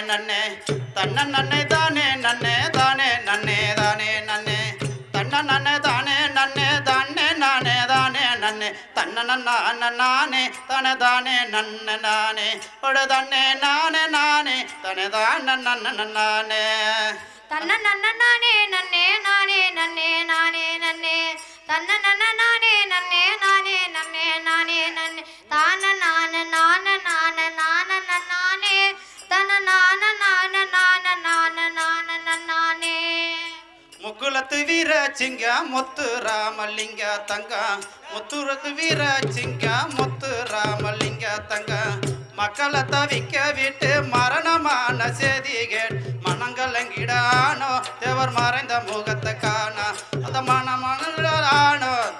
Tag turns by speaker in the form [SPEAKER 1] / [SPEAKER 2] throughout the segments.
[SPEAKER 1] நன்னே தன்ன நன்னே தானே நன்னே தானே நன்னே தானே நன்னே. தன்ன நன்னே தானே நன்னே தானே நானே தானே நன்னே. தன்ன நன்ன நானே தானே தானே நன்ன நானே. ஒரு தன்னே நானே நானே தானே தான் நன்ன நானே.
[SPEAKER 2] தன்ன நன்ன நானே நன்னே நானே நன்னே நானே நன்னே. தன்ன நன்ன நானே நன்னே நானே
[SPEAKER 1] முக்குலத்து வீர சிங்க முத்து ராமலிங்க தங்க. முத்துரத்து வீர சிங்கா முத்து ராமலிங்க தங்க. மக்களை தவிக்க விட்டு மரணமான செய்தி கேட் மனங்கலங்கிடானோ தேவர் மறைந்த முகத்தை காணா. அந்த மனமான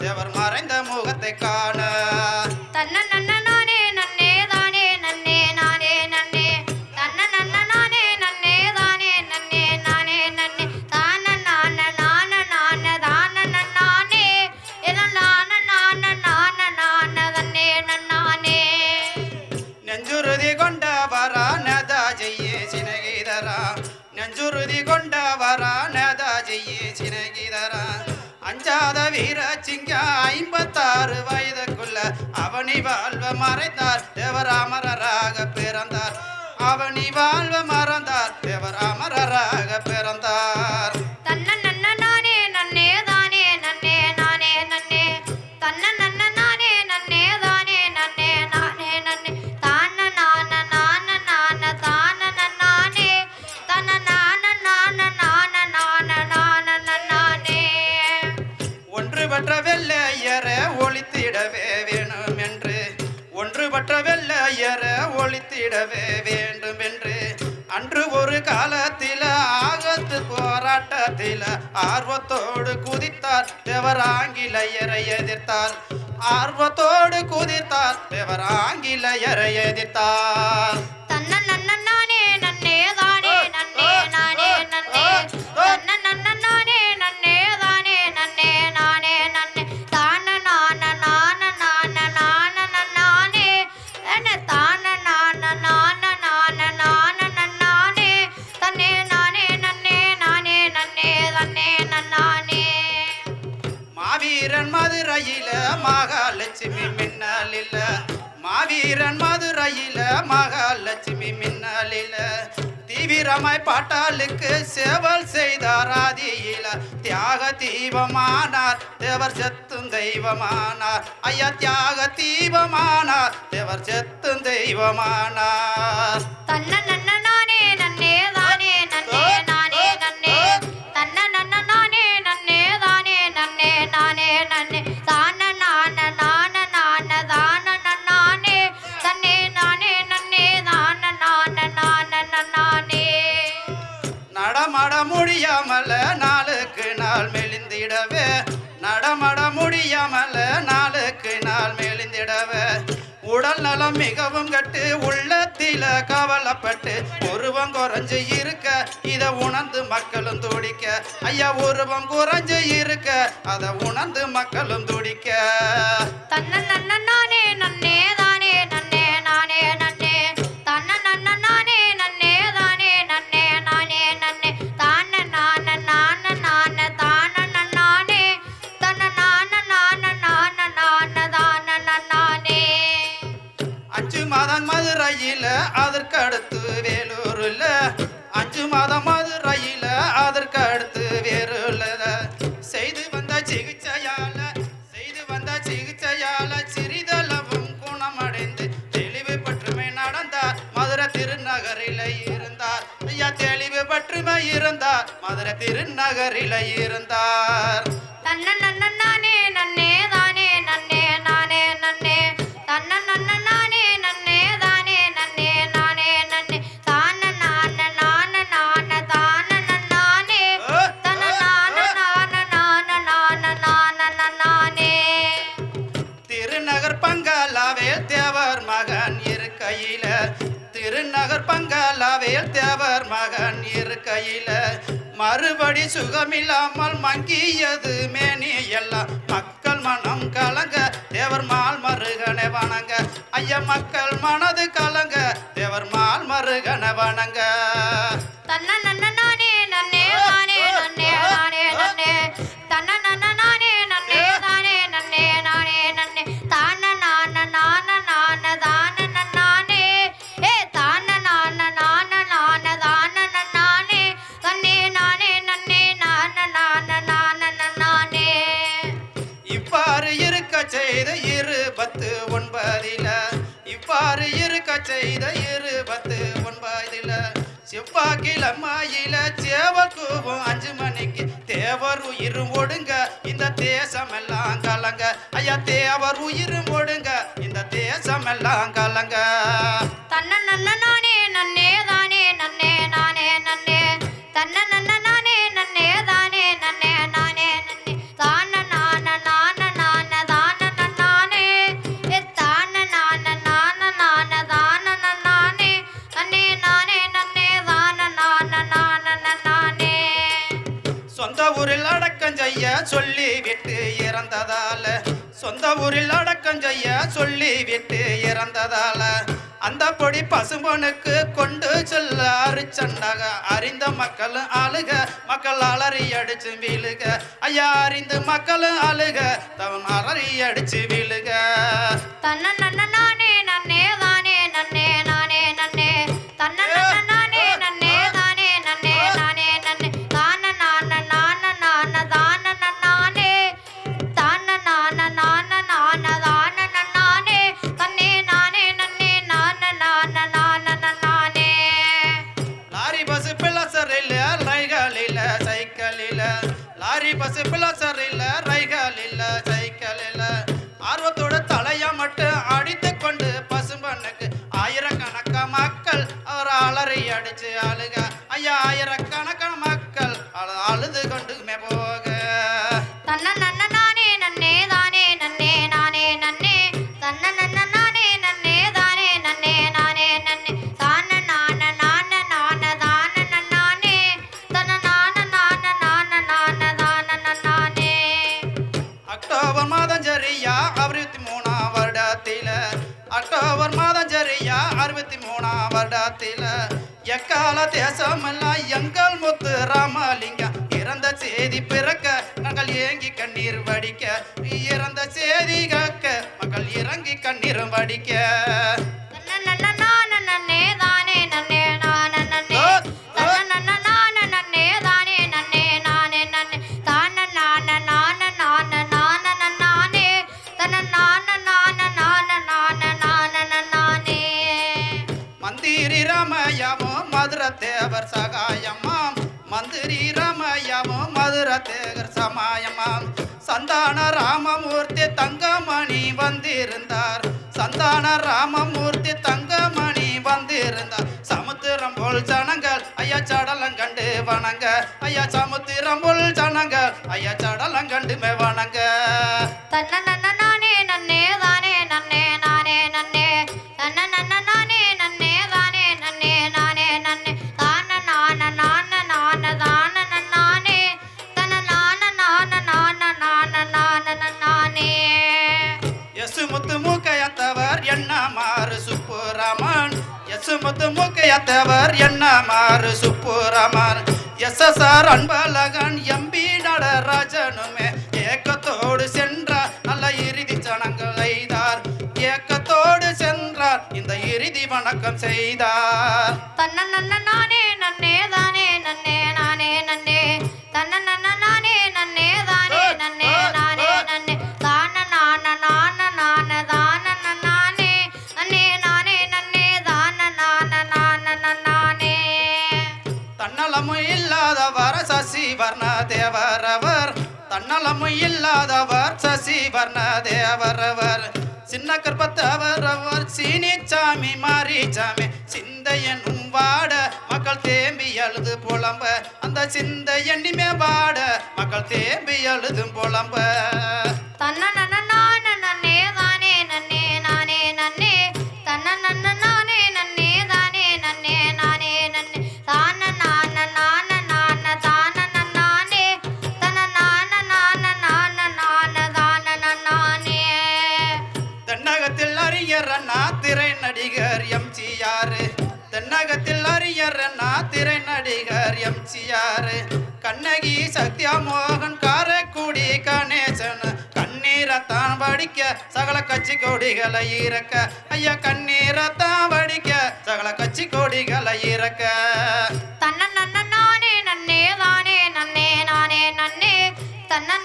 [SPEAKER 1] தேவர் மறைந்த முகத்தை காண. வீர சிங்க ஐம்பத்தாறு வயதுக்குள்ள அவனி வாழ்வ மறைந்தார். தேவராமரராக பிறந்தார். அவனி வாழ்வ மறந்தார். தேவராமரராக பிறந்தார். ஒன்றுபற்ற வெள்ளையர ஒளித்திடவே வேணும் என்று ஒன்றுபற்ற வெள்ளையர ஒழித்திடவே வேண்டும் என்று அன்று ஒரு காலத்தில ஆகத்து போராட்டத்தில ஆர்வத்தோடு குதித்தார் தேவர் ஆங்கிலேயரை எதிர்த்தார். ஆர்வத்தோடு குதித்தார் தேவர் ஆங்கிலேயரை எதிர்த்தார். தீவிரமாய் சேவல் செய்தார் ஆதியில தியாக தீபமானார். தேவர் செத்தும் தெய்வமானார். ஐயா தியாக தீபமானார். தேவர் செத்தும் தெய்வமானார்.
[SPEAKER 2] தன்ன
[SPEAKER 1] நடமாட முடியாமல நாளுக்கு நாள் மெலிந்திடவே. நடமாட முடியாமல நாளுக்கு நாள் மெலிந்திடவே. உடல் நலம் மிகவும் கட்டு உள்ளத்தில கவலைப்பட்டு உருவம் குறைஞ்சு இருக்க இதை உணர்ந்து மக்களும் துடிக்க. ஐயா உருவம் குறைஞ்சு இருக்க அதை உணர்ந்து மக்களும் துடிக்க.
[SPEAKER 2] தன்ன
[SPEAKER 1] திருநகரில இருந்தார். ஐயா தெளிவு பற்றுமை இருந்தார். மதுரை திருநகரில இருந்தார்.
[SPEAKER 2] தன்ன நன்னே.
[SPEAKER 1] திருநகர் பங்களாவேல் தேவர் மகன் இருக்கையில. மறுபடி சுகமில்லாமல் மங்கியது மேனி எல்லாம் மக்கள் மனம் கலங்க தேவர் மால் மருகனை வணங்க. ஐயா மக்கள் மனது கலங்க தேவர் மால் மருகனை வணங்க. சிறக்க செய்த இரு பத்து ஒன்பதில செவ்வாய்க்கிழமையில சேவர் கூவம். அஞ்சு மணிக்கு தேவர் உயிரும் ஓடுங்க இந்த தேசம் எல்லாம் கலங்க. ஐயா தேவர் உயிரும் ஓடுங்க இந்த தேசம் எல்லாம் கலங்க. சொந்த ஊரில் அடக்கம் செய்ய சொல்லி விட்டு இறந்ததால அந்த பொடி பசும்பொனுக்கு கொண்டு செல்ல அரிச்சண்டாக அறிந்த மக்களும் அழுக மக்கள் அலறி அடிச்சு வீழுக. ஐயா அறிந்து மக்களும் அழுக தவன் அலறி அடிச்சு வீழுக.
[SPEAKER 2] தன்னே
[SPEAKER 1] பிறக்க மக்கள் ஏங்கி கண்ணீர் வடிக்க இறந்த சேதி காக்க மக்கள் இறங்கி கண்ணீர் வடிக்க. சமயமோ மதுர தேகர் சமயமாம் சந்தான ராமமூர்த்தி தங்கமணி வந்திருந்தார். சந்தான ராமமூர்த்தி தங்கமணி வந்திருந்தார். சமுத்திரம் போல் ஜனங்கள் ஐயா சடலம் கண்டு வணங்க. ஐயா சமுத்திரம் போல் ஜனங்கள் ஐயா சடலம் கண்டுமே வணங்க. தேவர் என்னமாறு சுப்புரமார் S S R Anbazhagan MP நடராஜனுமே ஏக்கத்தோடு சென்றார். நல்ல இறுதி சடங்கள் செய்தார் ஏக்கத்தோடு சென்றார். இந்த இறுதி வணக்கம் செய்தார்.
[SPEAKER 2] தன்னே
[SPEAKER 1] நலமும் இல்லாதவர் சசி வர்ண தேவரவர் சின்ன கற்பத்தவர் அவர் சீனி மாரிச்சாமி மாரி சிந்தையனும் வாட மக்கள் தேம்பி அழுது புலம்ப. அந்த சிந்தை எண்ணிமே வாட மக்கள் தேம்பி அழுதும் புலம்ப. தன்னன் நடிகர் அண்ணா திரை நடிகர் எம்ஜிஆர். கண்ணகி சத்யா மோகன் காரைக்குடி கணேசன். கண்ணீரத்தான் வடிக்க சகல கட்சி கொடிகளை இறக்க. ஐயா கண்ணீரத்தான் வடிக்க சகல கட்சி கொடிகளை இறக்க.
[SPEAKER 2] தன்னே நானே நன்னே நானே நன்னே. தன்னே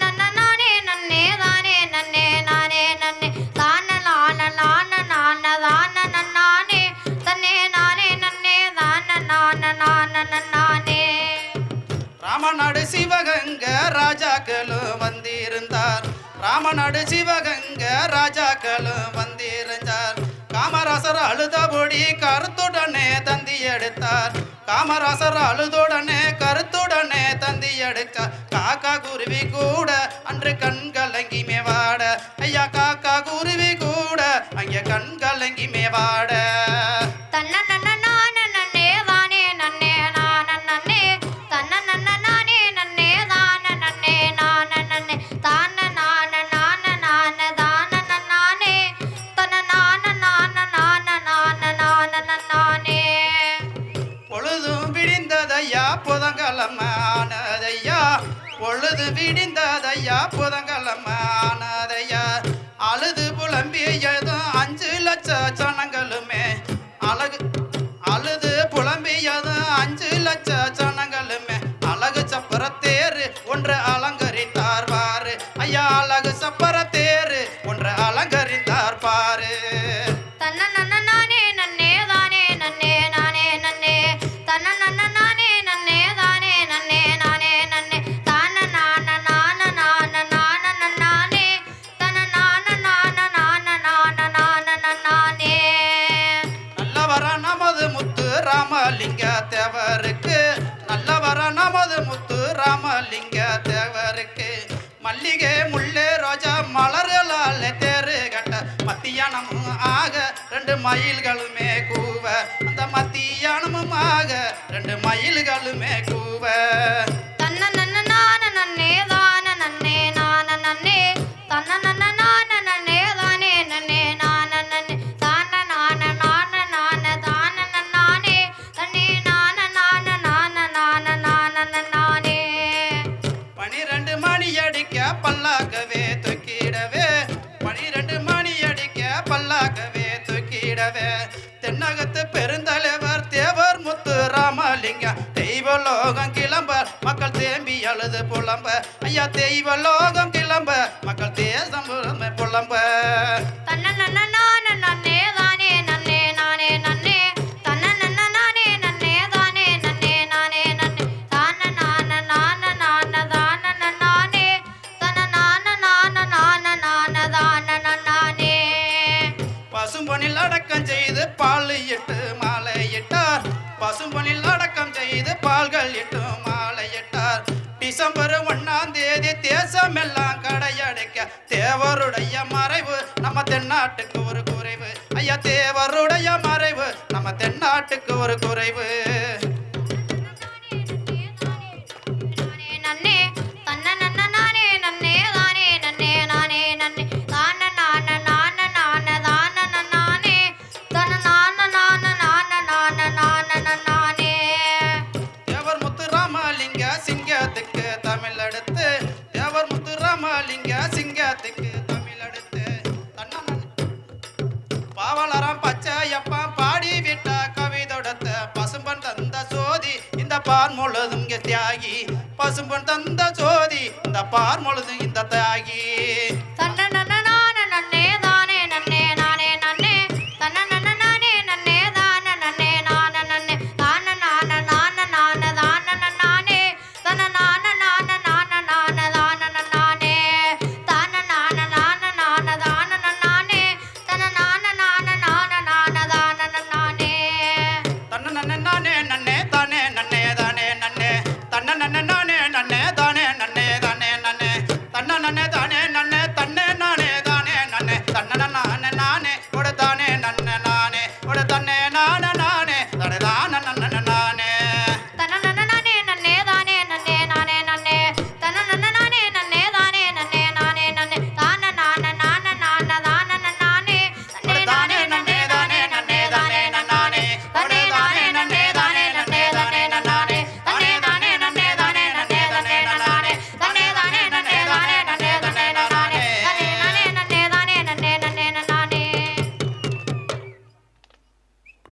[SPEAKER 1] ராமநாடு சிவகங்கை ராஜாக்களும் வந்திருந்தார். காமராசர் அழுதபடி கருத்துடனே தந்தி எடுத்தார். காமராசர் அழுதுடனே கருத்துடனே தந்தி எடுத்தார். காக்கா குருவி கூட அன்று கண்கலங்கி மேவாட. ஐயா காக்கா குருவி கூட அங்கே கண்கலங்கி மேவாட.
[SPEAKER 2] தன்ன
[SPEAKER 1] தம்பி ஏதோ அஞ்சு லட்ச ஜனங்களுமே அழகு. ரெண்டு மயில்களுமே கூவ. அந்த மத்தியானமுமாக ரெண்டு மயில்களுமே கூவ. தெய்வ லோகம் கிளம்ப. மக்கள் தேசம் புலம்ப. டிசம்பர் ஒன்னாம் தேதி தேசம் எல்லாம் கடையடைக்க தேவருடைய மறைவு நம்ம தென்னாட்டுக்கு ஒரு குறைவு. ஐயா தேவருடைய மறைவு நம்ம தென்னாட்டுக்கு ஒரு குறைவு. பாக்கிய தியாகி பசும்பன் தந்த ஜோதி இந்த பார்மொழுது இந்த தியாகி.